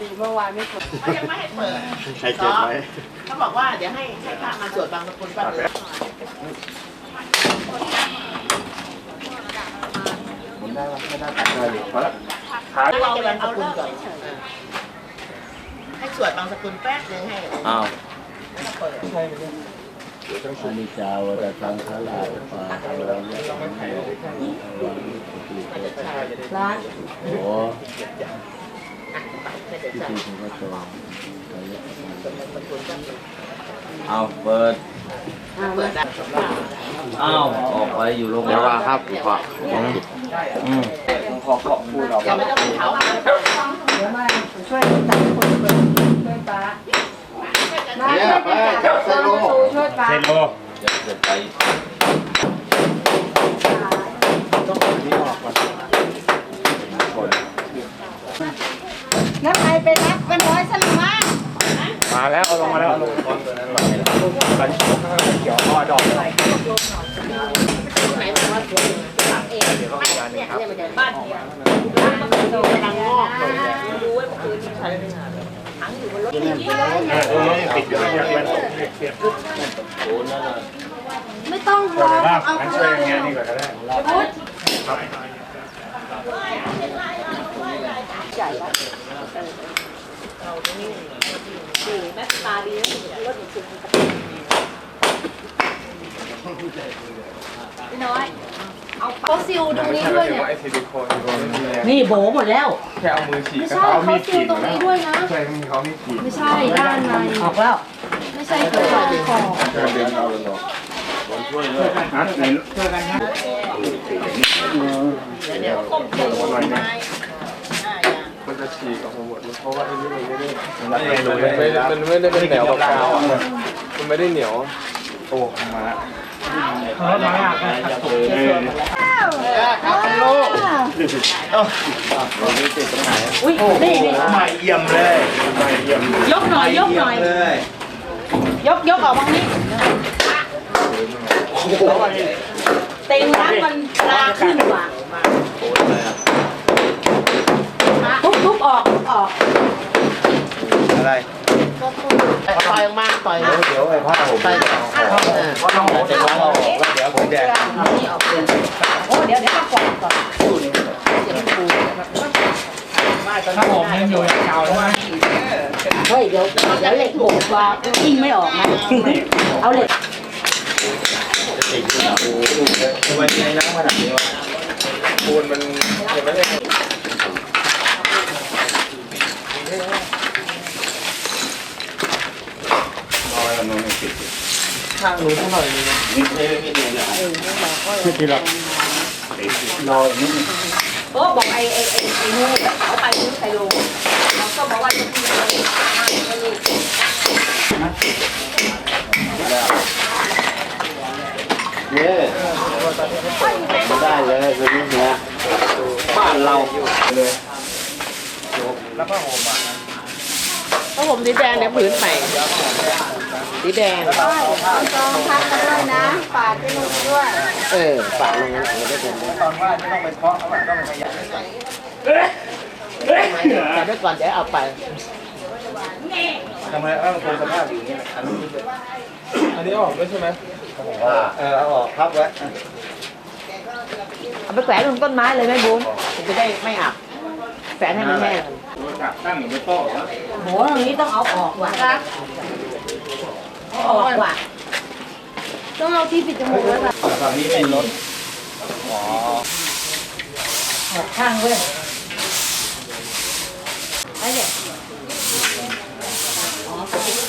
ดีเมื่อวานไม่กดเขายังไม่ให้เปิดใครเก็บไว้เขาบอกว่าเดี๋ยวให้ให้พระมาสวดบางสกุลป้าเลือผมได้ว่าไม่ได้ตัดได้อยู่เพราะให้เราบางสกุลก่อนให้สวดบางสกุลแป๊บนึงให้อ้าวแล้วก็เปิดอนิจจาวรตังคลาปาอวังยะสังโฆร้านโอ้ ให้เดี๋ยวที่ธีถึงก็โตสวดบางสกุลแป๊บนึงเอาเปิด เปิดได้อ้าว ออกไปอยู่โรงพเรียาวบาว่าลครับขอผิดอืมขอขอบคุณเรายังไม่ต้องเผาเดี๋ยวมาช่วยจับคนเปิดช่วยป้ามาช่วยกันจับคนประตูช่วยป้าเดี๋ยวเดี๋ยวไป นี่ออกมาคน แล้วใครไปรับกันร้อยสลึงมามาแล้วเอาลงมาแล้วเอาลงก้อนตัวนั้นมาแล้วเขียวอ้อดอกไรไหนบอกว่าสวดเองเนี่ยเนี่ยมันจะบ้านเดียกำลังงอกเลยดูไว้เมื่อคืนใช้ไม่นานขังอยู่บนรถปิดอยู่แล้วเนี่ยไม่ต้องรอเอาคนละนี่ก็ได้ แม่ตาดีรถอยู่พี่น้อย เอาเขาซิลตรงนี้ด้วยเนี่ยไอซิลิโคนนี่โบหมดแล้ว แค่เอามือฉีกไม่ก็ใช่เขาเขาซิลตรงนี้ด้วยนะใช่เขามีขีดไม่ใช่ด้านในออกแล้ว ไม่ใช่กระจกขอบเดินเอาลงนัดไหนช่วยกันนะเดี๋ยวก้มตัวไม้ มันจะฉีกออกมาหมดเพราะว่าอ้นี่มันไม่ได้รับเมนูเลยไม่มันไม่ได้เป็นเหนียวกาวอะมันไม่ได้เหนียวโอ้มาเขามาเอะครับลูกเอ้าเราไม่ติดตรงไหนอุ้ยนี่นี่มาเยี่ยมเลยใหมาเยี่ยมยกหน่อยยกหน่อยเลยยกยกออกบางนี้เต็งน้ำมันลาขึ้นว่ะ ทุบออกทุบออกอะไรปล่อยออกมาปล่อยเดี๋ยวเดี๋ยวไอ้ผ้าผมปล่อยออกเพราะน้องผมจะร้องเราบอกว่าเดี๋ยวผมแดงนี่ออกเลยโอ้เดี๋ยวเดี๋ยวต้องปล่อยก่อนเดี๋ยวมันปูถ้าผมยังอยู่ยางเก่าใช่ไหมเฮ้ยเดี๋ยวเดี๋ยวเหล็กโบกว่ายิ่งไม่ออกนะเอาเหล็กติดอยู่นะโอ้โหทำไมในน้ำขนาดนี้วะปูนมันยังไหม่ได้ รอยมันไม่ติดข้างนู้นเท่าไหร่เนี่นิดเดียวนิดเดียวนะไม่ติดหรอกรอยนิดนึงโอ้บอกไอ้ไอ้ไอ้ไอ้นู่นเขาไปนู่นไปลงเราก็บอกว่าจะพูดอะไรไม่รู้เนี่ยได้เลยคือนี่นะบ้านเราเลย แล้วก็โอมอะก็ผมสีแดงเนี่ยผืนใหม่สีแดงจองพักกันด้วยนะฝากไปลุงด้วย เออฝากลงนั้นเอาได้เป็นตอนว่าไม่ต้องไปเคาะเขาแบบต้องไปขยันแต่ด้วยก่อนเดี๋ยวเอาไปทำไมเออคงสภาพอย่างนี้อันนี้อันนี้ออกด้วยใช่ไหมว่าเออเอาออกพับไว้เอาไปแขวนลงต้นไม้เลยไหมบุญมันจะได้ไม่อับแขวนให้มันแห้ง ตั้งอยู่ในโต๊ะแล้วโหตรงนี้ต้องเอาออกว่ะเอาออกว่ะ ต้องเอาที่ปิดจมูกแล้วค่ะฝั่งนี้เป็นรถออกข้างเว้ยไอ้เนี่ยอ๋อ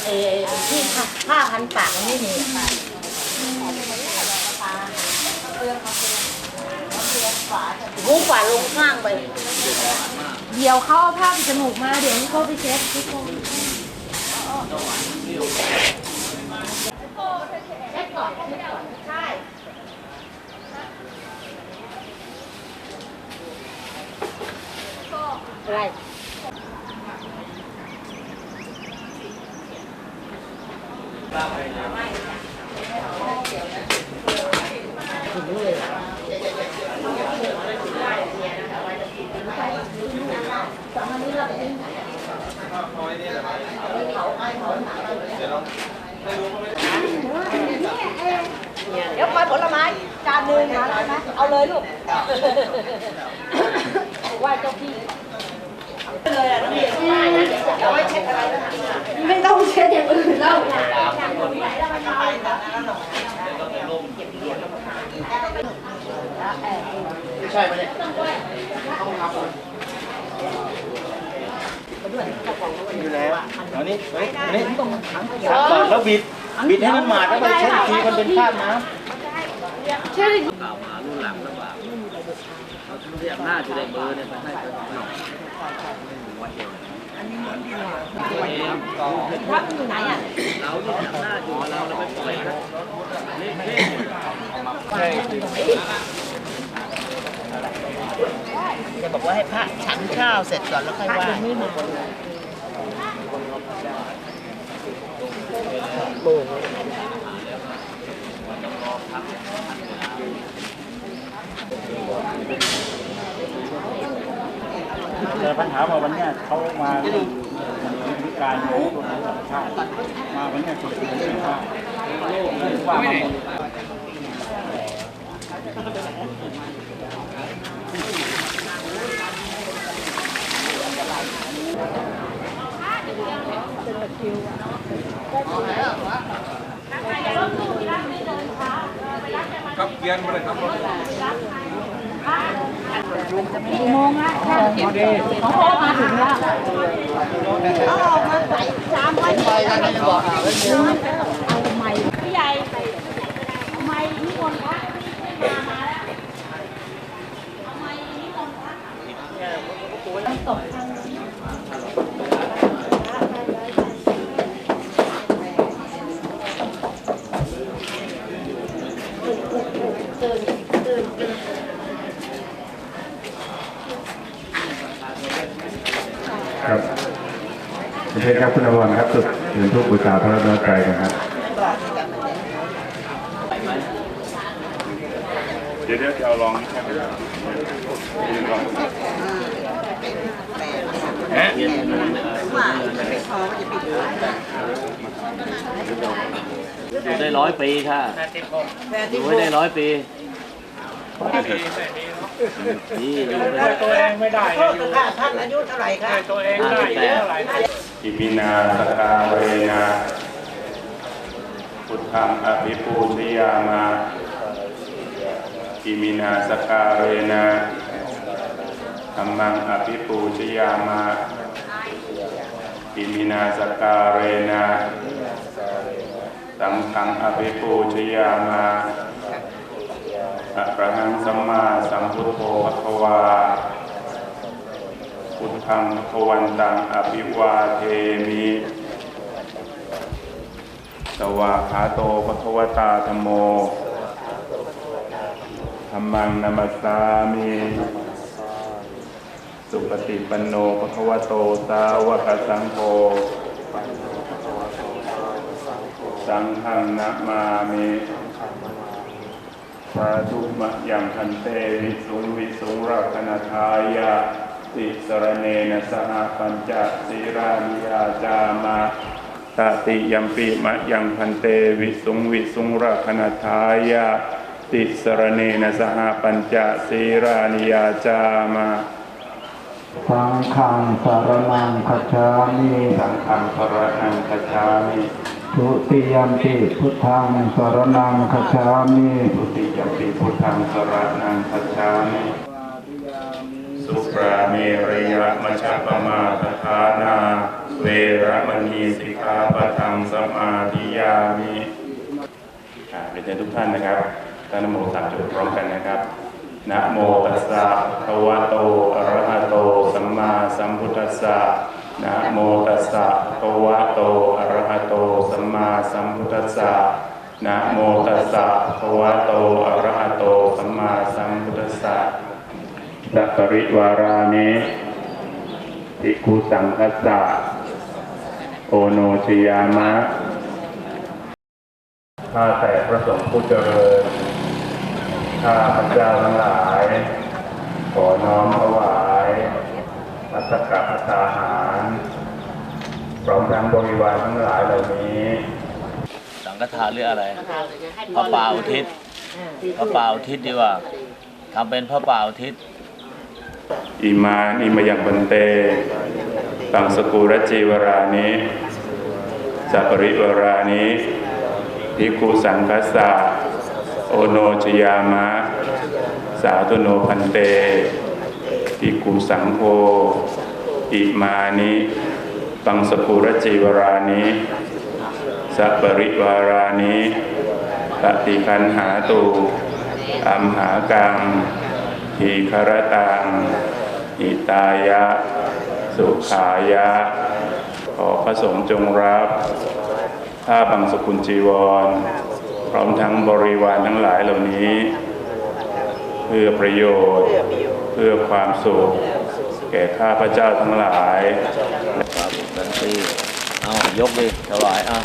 เออที่ผ้าพันปากมันไม่มีหูฝาลงข้างไป เดี๋ยวเขาเอาผ้าปิดจมูกมา เดี๋ยวเขาไปเช็ดทุกคนอะไรเเดี๋ยวคอยผลไม้จานหนึ่งนะได้ไหมเอาเลยลูกไหวเจ้าพี่เลยอะนี่เอไว้เช็ดอะไรไม่ต้องเช็ดอย่างอื่นแล้วใช่ไหมเนี่ย แล้วอันนี้เฮ้ยอันนี้ต้องขังก่อนแล้วบิด บิดให้มันหมาดแล้วไปเช็ดอีกทีมันเป็นคราบน้ำเช็ดกล่าวมารุ่นหลังแล้วว่าเราเรียกหน้าจะได้เบอร์เนี่ยไปให้ไปหน่อยตัวเองวัดอยู่ไหนอะเราที่ทำหน้าอยู่กับเราเราไปปล่อยนะเละเทะจะบอกว่าให้พระฉันข้าวเสร็จก่อนแล้วค่อย ไหว้แต่ปัญหาว่าวันนี้เขามาวิการโน้ตรงนี้ธรรมชาติมาวันนี้ยสุดๆเลยว่าว่ามาหมด ครับเกียนมาเลยครับกี่โมงละของพ่อมาถึงแล้วเอาออกมาใส่สามวันไปกันจะบอกหาไว้เนี่ยเอาไม้ พี่ใหญ่ใส่ไม้นิมนต์พระมามาแล้วเอาไม้นิมนต์พระ ครับไม่ใช่ครับคุณอมรครับจุดเชิญทูปบูชาพระรัตนตรัยนะครับเดี๋ยวเดี๋ยวจะเอาลองแค่ไหนลองอ ยู่ได้ร้อยปีค่ะอยู่ไว้ได้ร้อยปีนี่อยู่ได้ ตัวเองไม่ได้โทษค่ะท่านอายุเท่าไหร่คะ ตัวเองได้เยอะเท่าไหร่ อิมินาสกาเวนะพุทธังอภิปูชยามาอิมินาสกาเวนะธรรมังอภิปูชยามาอิมินาสกาเวนะ สังฆังอภิปูชยามาอะระหังสัมมาสัมพุทโธภควาพุทธังภควันตังอภิวาเทมิสวาขาโตภควตาธโมธรรมังนัมัสสามิสุปฏิปันโนภควโตสาวกสังโฆ สังฆังนะมามิสาธุมะยังพันเตวิสุงวิสุงรักนทายาติสรเนนะสหปัญจศีรานิยาจามาตติยัมปิมะยังพันเตวิสุงวิสุงรักนทายาติสรเนนะสหปัญจศีรานิยาจามาสังฆังสารนังคัจฉามิสังฆังพระนังคัจฉามิ ทุติยมปิพุทธังสารนังคัจฉามิทุติยมปิพุทธังสรนังคัจฉามิ สุปราเมรยะมัชฌปมาทฐานา เวรมณีสิกขาปะทังสมาธิยามิอ่าเรียนเชิญทุกท่านนะครับตั้งนโมสามจบพร้อมกันนะครับนะโมตัสสะภะคะวะโต อะระหะโต สัมมาสัมพุทธัสสะ นะโมตัสสะภะคะวะโตอะระหะโตสัมมาสัมพุทธัสสะนะโมตัสสะภะคะวะโตอะระหะโตสัมมาสัมพุทธัสสะสัพปริวารานิภิกขุสังคัสสะโอโนชยามะข้าแต่พระสงฆ์ผู้เจริญข้าพระเจ้าทั้งหลาย ขอน้อมถวาย มัสกะพัตตาหารพร้อมทั้งบริวารทั้งหลายเหล่านี้สังสังฆทานหรืออะไรพระป่าอุทิศพระป่าอุทิศดีกว่าทำเป็นพระป่าอุทิศอิมานิมยังบันเต ตังสกุรจีวรานิสัปริวรานิภิกขุสังคัสสะโอโนชยามะ สาธุโนพันเต ภิกขุสังโฆอิมานิตังสกุรจีวรานิสัปริวารานิปฏิคันหาตุอัมหากังทีครตังอิตายะ สุขายะ ขอพระสงฆ์จงรับผ้าบังสกุลจีวร พร้อมทั้งบริวารทั้งหลายเหล่านี้ เพื่อประโยชน์ เพื่อความสุขแก่ข้าพระเจ้าทั้งหลายครับนันตีเอายกดิถวายเอา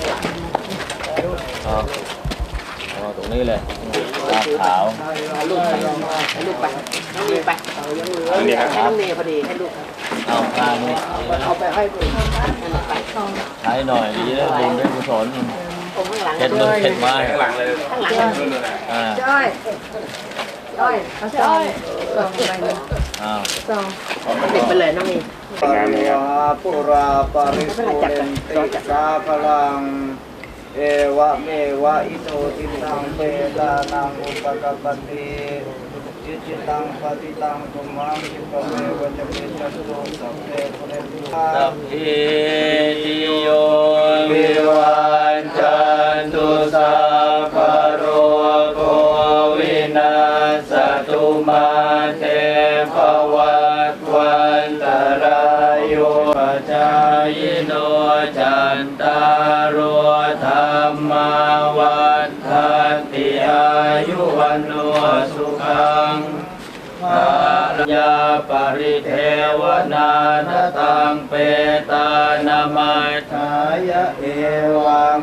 เอาเอาตรงนี้เลยตาขาวให้ลูกไปให้ลูกไปน้องเมย์ไปน้องเมย์น้องเมย์พอดีให้ลูกเอาข้างนี้เอาไปให้ลูกใช้หน่อยดีได้บุญได้กุศลผมข้างหลังเช็ดมือเช็ดไม้ข้างหลังเลยข้างหลังอ่าจ้ อ้อยเอาจ้อยส่งไปเลยอ้าวส่งเด็กไปเลยน้องมย์ปริวาปุราปริปุเรนติสาพลัง เอวะเมวะอิโตทินังเปตานังอุปกปติจิจิตังปฏิตังตุมังคิปะเมวะจะเปจัตโตสัพเพปุเรนตุสัสัพพพิติโยวิวันจันตุสั ปริเทวนาทตังเปตานามาทายะเอวัง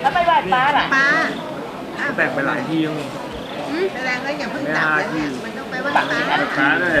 แล้วไปไหว้ป้าล่ะแบ่งไปหลายที่ยังแสดงว่าอย่าเพิ่งจับแล้วเนี่ยมันต้องไปไหว้ป้าช้าเลย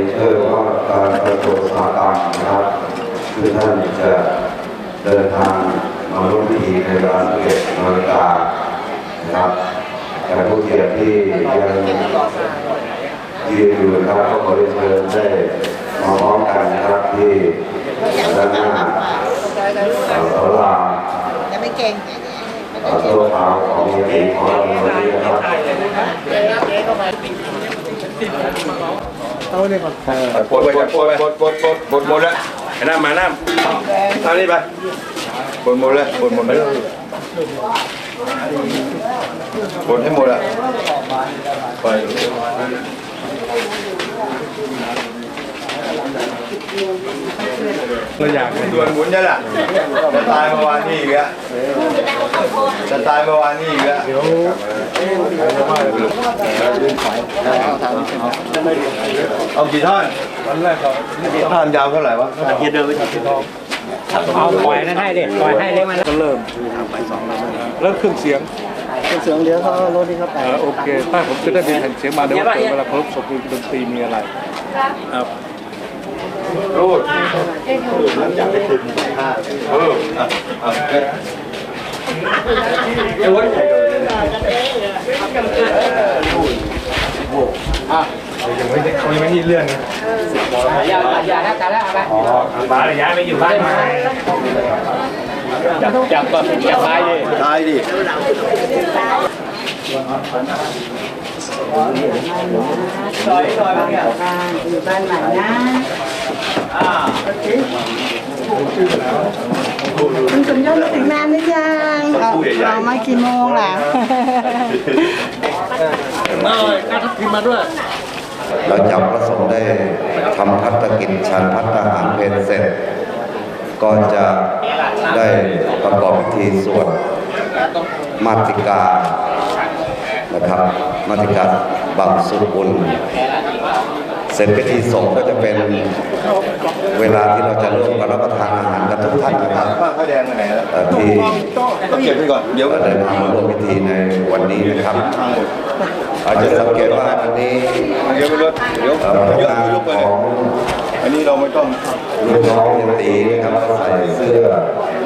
นเชื่อว่าการกระทรวงสาธารนะครับคือท่านจะเดินทางมาร่วมพิธีในเวลา11นาฬิกานะครับแต่ผู้เกียรติที่ยังยืนอยู่นะครับก็ขอเรียนเชิญได้มาพร้อมกันนะครับที่ด้านหน้าเอ่อศาลายังไม่เก่งเอ่อตัวขาวของเมียของเราในวันนี้นะครับ ปวดปวดปวดปวดปวดปวดปวดหมดแล้วไอ้น้ำมาน้ำเอานี่ไปปวดหมดแล้วปวดหมดแล้วปวดให้หมดละไป เราอยากส่วนหมุนนี่แหละจะตายเมื่อวานนี้อีกแล้วจะตายเมื่อวานนี้อีกแล้วเอากี่ท่อนท่อนยาวเท่าไหร่วะเดินไปทางซีทองเอาปล่อยนั่นให้เดิปล่อยให้เล็กมันก็เริ่มแล้วเครื่องเสียงเสียงเดียวเขารถที่เขาเออโอเคถ้าผมจะได้มีแผ่นเสียงมาเดี๋ยวเวลาเคารพศพดนตรีมีอะไรครับ รูดหลังจากไปถึงห้าเอออะอะเอ้ยยังไม่ได้เขายังไม่ได้เลื่อนนะอย่าอย่าถ้าตายแล้วเอาไปบ้านระยะไปอยู่บ้านมาจับจับก่อนจับไปดิตายดิ ซอยซอยบ้านยบ้านอยู่บ้านใหม่นะอ่าโอเคุณสมยศมาถึงนานหรือยังเรามากี่โมงล่ะมาเลยกัดพินมาด้วยหลังจากพระสงฆ์ได้ทำพัฒกิจชันพัฒอาหารเพนเสร็จ ก็จะได้ประกอบพิธีสวดมาติกา นะครับมาติกาบังสุบุญเสร็จพิธีสงฆ์ก็จะเป็นเวลาที่เราจะร่วมกันรับประทานอาหารกันทุกท่านนะครับป้าข้าวแดงไปไหนแล้วเอ่อที่ต้องเก็บไปก่อนเดี๋ยวเดินทางมาร่วมพิธีในวันนี้นะครับอาจจะสังเกตว่าอันนี้เดี๋ยวไปรถเดี๋ยวเอ่อพนักเดี๋ยวงานยกไปขเลยองอันนี้เราไม่ต้องลูกน้องเนตีนะครับใส่เสื้อ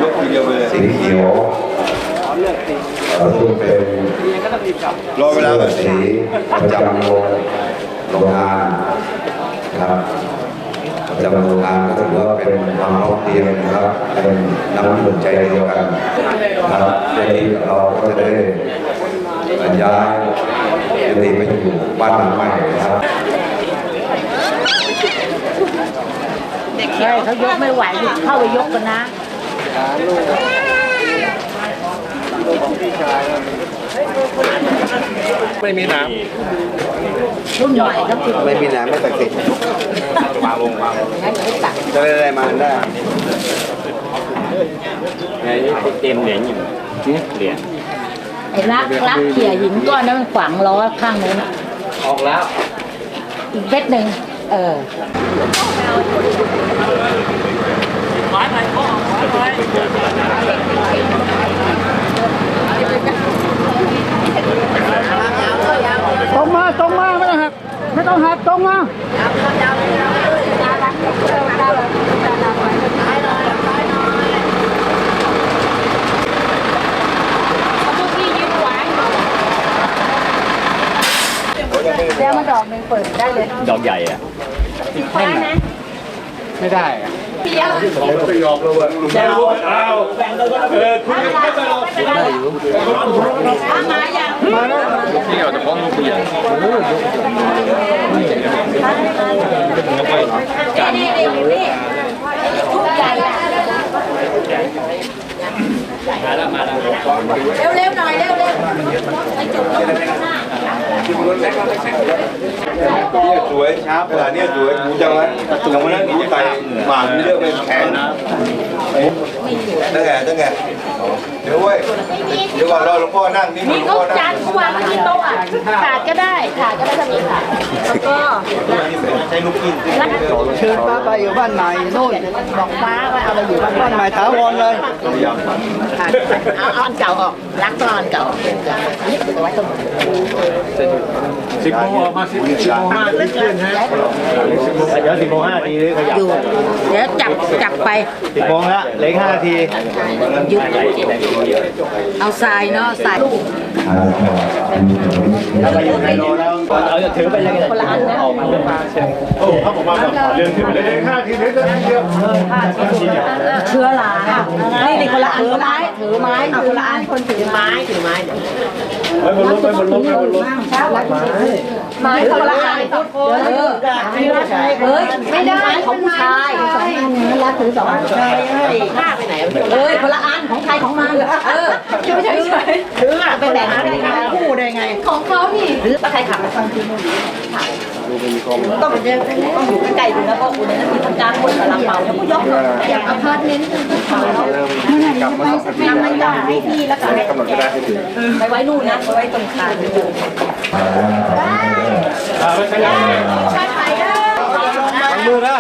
ยกทีเดียวไปเลยสีเขียว เอ่อซึ่งเป็นรอเวลาก่อนสีประจำโรงโรงงานนะครับประจำโรงงานก็ถือว่าเป็นความพร้อมเพรียงนะครับเป็นน้ำหนุนใจเดียวกันครับทีนี้เราก็จะได้ย้ายเนตีไปอยู่บ้านหลังใหม่นะครับใช่เขายกไม่ไหวเข้าไปยกกันนะ ไม่มีน้ำรุ่นใหม่ครับไม่มีน้ำไม่ตักติดวางลงวางจะได้อะไรมาได้ไงเต็มเหรียญอยู่เหรียญไอ้รักรักเขี่ยหินก้อนนั้นมันขวางล้อข้างนู้นอะออกแล้ว อีกเม็ดหนึ่งเออ ตรงมาตรงมาไม่ต้องหักไม่ต้องหักตรงมาเดี๋ยวมาดอกหนึ่งเปิดได้เลย ดอกใหญ่อะไม่ได้อะ ไปยอมแล้วเว้ยเจ้าเอาเออคุณไม่ไปหรอกมาอย่างที่เราจะพ้องเปลี่ยนนี่นี่นี่นี่ทุกใหญ่อะ มาแล้วมาแล้วเร็วๆหน่อยเร็วๆไปจุกต้องหน้าเนี่ยสวยเช้าเวลาเนี่ยสวยกูจังว่าจังวันนั้นกูไตหมาเลือกเป็นแขนตั้งแต่ตั้งแต่ เดี๋ยวเว้ยเดี๋ยวก่อนรอหลวงพ่อนั่งนี่หลมีวงเขาพ่อนั่จางนเขาวางไว้ที่โต๊ะอะขาดก็ได้ขาดก็ได้ถ้ามีขาดแล้วก็ใช้ลูกกินเชิญป้าไปอยู่บ้านใหม่นู่นบอกฟ้าว่าเอาไปอยู่บ้านบ้านใหม่ถาวรเลยขาดเอาเอาอันเก่าออกล้างตัวอันเก่าอันนี้เอาไว้ตรงนี้สิบโมงออกมาสิบสิบโมงห้าทีเที่ยงฮะเดี๋ยวสิบโมงห้าทีขยับอยู่เดี๋ยวจับจับไปสิบโมงละเหลือห้านาทียึดเอาทรายเนาะทรายไปอยู่ในโลแล้วเราจะถือไปเลยคนละอันนะออกมาเป็นเชิงโอ้เขาบอกว่าเรื่องที่ไปเลยห้าทีนี้จะเดียเชื้อรานี่นี่คนละอันถือไม้ถือไม้คนละอันคนถือไม้ถือไม้ ไปบนรถไปบนรถไปบนรถไม้คนละอันต่อคนเออเฮ้ยไม่ได้ของผู้ชายสองอันนี้รักถือสองอันข้าไปไหนเอ้ยคนละอันของใครของมันเออช่วยช่วยช่วยถือไปแบ่งกันได้ไงคู่ได้ไง ของเขานี่แล้วใครขับต้องต้องอยู่ใกล้ๆดูแล้วก็คุณนั้นมีทำการคนกับลำเบาแล้วก็ยกอยากอพาร์ตเมนต์กันเขาเมื่อไหร่จะไปสักทีทำมันจ่าให้พี่แล้วก็ไปไว้นู่นนะไปไว้ตรงคานมือนะ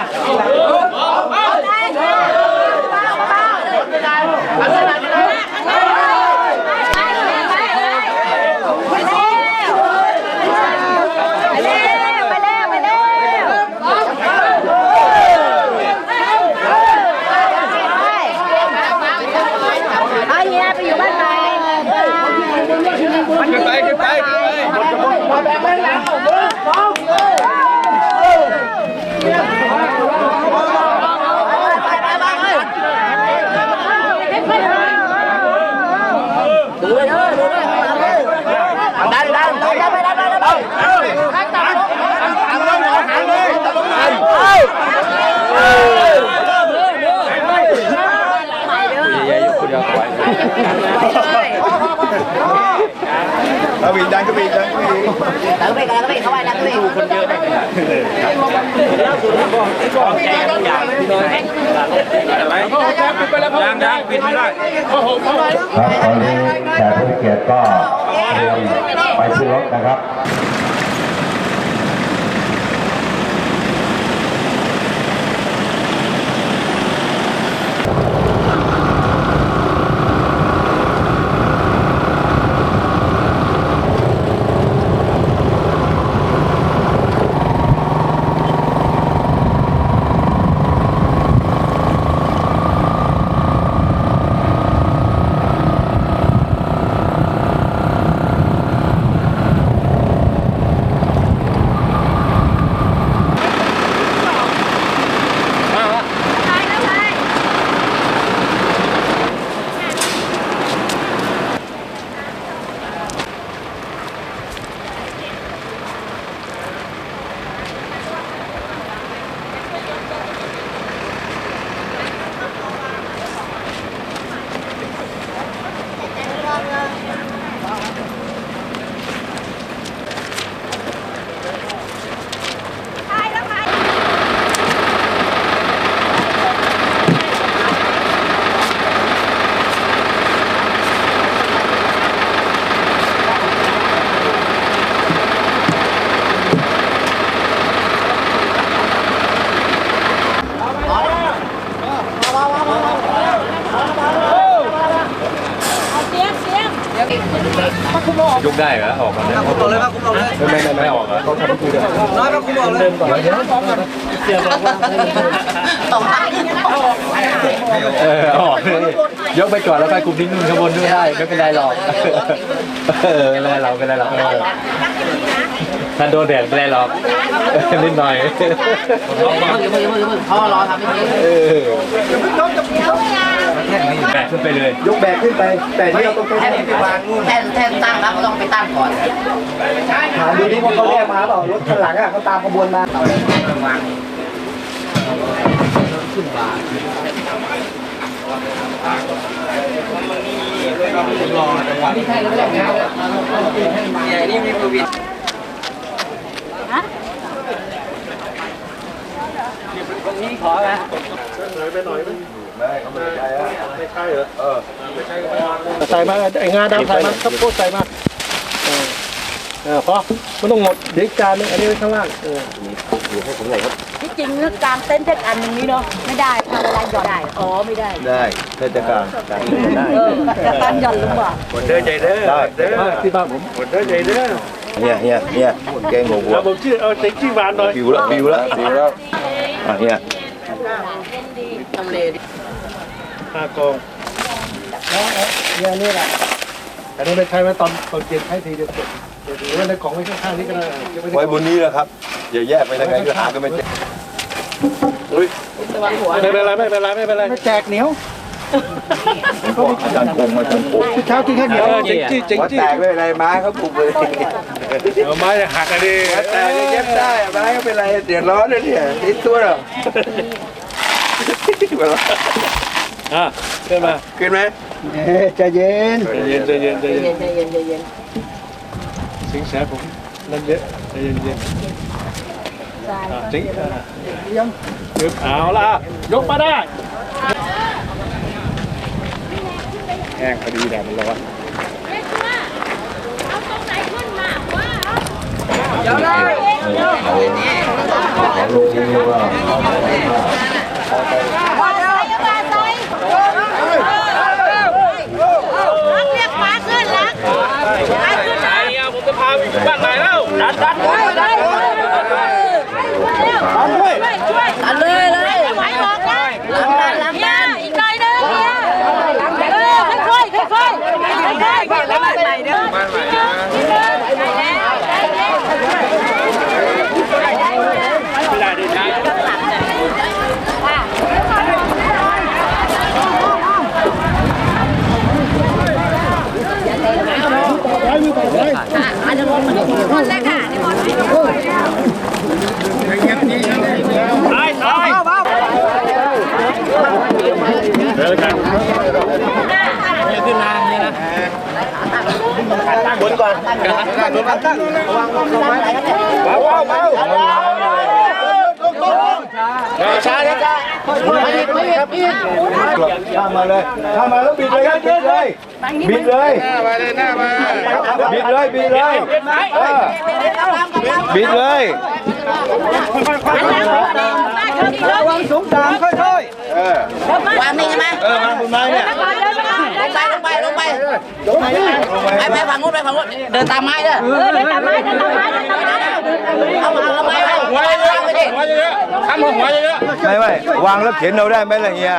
เอาเฮียไปอยู่บ้านไหน ขึ้นไปขึ้นไปขึ้นไป ดันดันดันไปดันดันดัน อย่ายกคน เดียวถอยเอาวิ่งดังก็วิ่งดังก็วิ่งดันไปกันดันไปเข้าไปดันไปคนเยอะได้ยังยังปิดไม่ได้ครับตอนนี้แขกผู้เกียรติก็เตรียมไปขึ้นรถนะครับ ยกได้เหรอออกมาเนี่ยคุมออกเลยครับคุมออกเลยไม่ไม่ไม่ออกเหรอเขาทำทุย่างน้อยมาคุมออกเลยเออออกเลยยกไปก่อนแล้วไปกลุ่มที่นู่นข้างบนด้วยได้ไม่เป็นไรหรอกเออไม่เป็นไรเราไม่เป็นไรหรอกเออถ้าโดนแดดไม่เป็นไรหรอกนิดหน่อยพ่อรอทำไม่ดี เออแบกขึ้นไปเลย ยกแบกขึ้นไป แต่ที่เราต้องไปแทนไปวางนู่นแทนแทนตั้งครับต้องไปตั้งก่อนถามดูดิว่าเขาเรียกมาเปล่ารถข้างหลังอะเขาตามขบวนมาวาง ใส่มาไอ้งาดำใส่มาข้าวโพดใส่มาเออเออพอไม่ต้องหมดเดี๋ยวอีกจานนึงอันนี้ไว้ข้างล่างเออที่จริงเรื่องการเต้นเต้นอันนี้เนาะไม่ได้ทำอะไรหย่อนได้อ๋อไม่ได้ได้เทศกาลได้เออแต่การหย่อนลงบ่หมดเด้อใจเด้อได้มาที่บ้านผมหมดเด้อใจเด้อเฮียเฮียเฮียแกงหัววัวแล้วผมชื่อเอาเต็งชื่อหวานหน่อยบิวแล้วบิวแล้วบิวแล้วอะเฮียทำเล ห้ากองเนี่ยนี่แหละอันนี้ไม่ใช้ไว้ตอนตอนเย็นใช้ทีเดียวเสร็จเดี๋ยวหรือว่าในกล่องไว้ข้างๆนี่ก็ได้เก็บไว้ในกล่ไว้อง บนนี้แหละครับ อย่าแยกไปทางไหนก็หาก็ไม่เจอไม่เป็นไรไม่เป็นไรไม่เป็นไรแจกเหนียวอาจารย์คงอาจารย์คงเช้ากินข้าวเหนียวเจ๋งจี้เจ๋งจี้แตกไม่เป็นไรไม้เขาปลูกเลยเอาไม้หักอะไรแตกเย็บได้ไม้ก็เป็นไรเดือดร้อนเลยเนี่ยติดตัวหรอ อะขึ้นมาขึ้นไหมใจเย็นใจเย็นใจเย็นใจเย็นเย็นใจเย็นใจเย็นสิงแสผมนั่นเยอะใจเย็นๆอะสิงอะยึบเอาละยกมาได้แห้งพอดีแดดมันร้อนขอลงที่ว่าอั Dan, dan, dan. ข้ามมาเลยข้ามมาแล้วบิดเลยครับบิดเลยบิดเลยหน้ามาเลยหน้ามาบิดเลยบิดเลยบิดเลยระวังสูงต่ำค่อยเออวางนี่ใช่ไหมเออวางบนไม้เนี่ย ไปลงไปลงไปไปไปฝั่งนู้นไปฝั่งนู้นเดินตามไม้เด้อเออเดินตามไม้เดินตามไม้เดินตามไม้เอามาเอาไม้ไปไม้เยอะไปดิทำหัวเยอะไม่ไม่วางแล้วเข็นเราได้ไหมล่ะเฮีย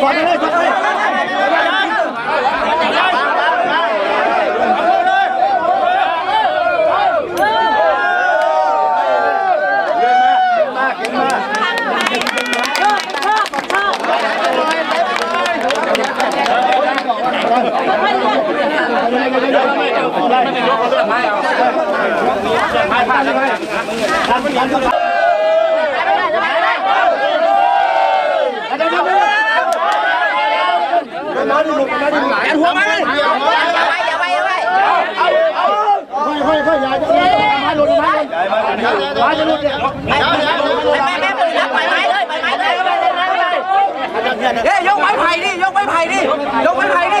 หัว ไม้อย่าไปอย่าไปอย่าไปแม่แม่ปืนรับปล่อยไม้เลยปล่อยไม้เลยเฮ้ยยกไม้ไผ่ดิยกไม้ไผ่ดิยกไม้ไผ่ดิ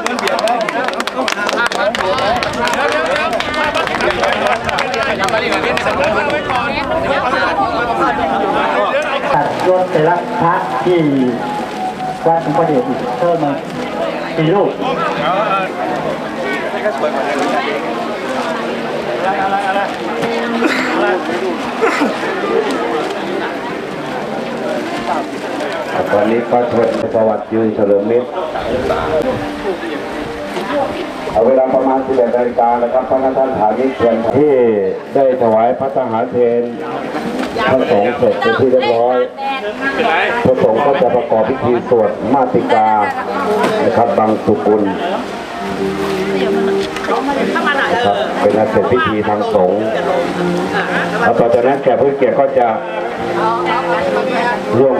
ที่วัดหลวงพ่อเดชอีกเพิ่มมาสี่ลูกตอนนี้ก็ชนประวัติยืนเฉลิมมิตรเอาเวลาประมาณ 11นาฬิกานะครับพระท่านฐานิชวนที่ได้ถวายพระทหารเพลพระสงฆ์เสร็จเป็นที่เรียบร้อย พระสงฆ์ก็จะประกอบพิธีสวดมาติกานะครับบางสุกุลนะครับเป็นการเสร็จพิธีทางสงฆ์แล้วต่อจากนั้นแขกผู้เกียรติก็จะร่วมกัน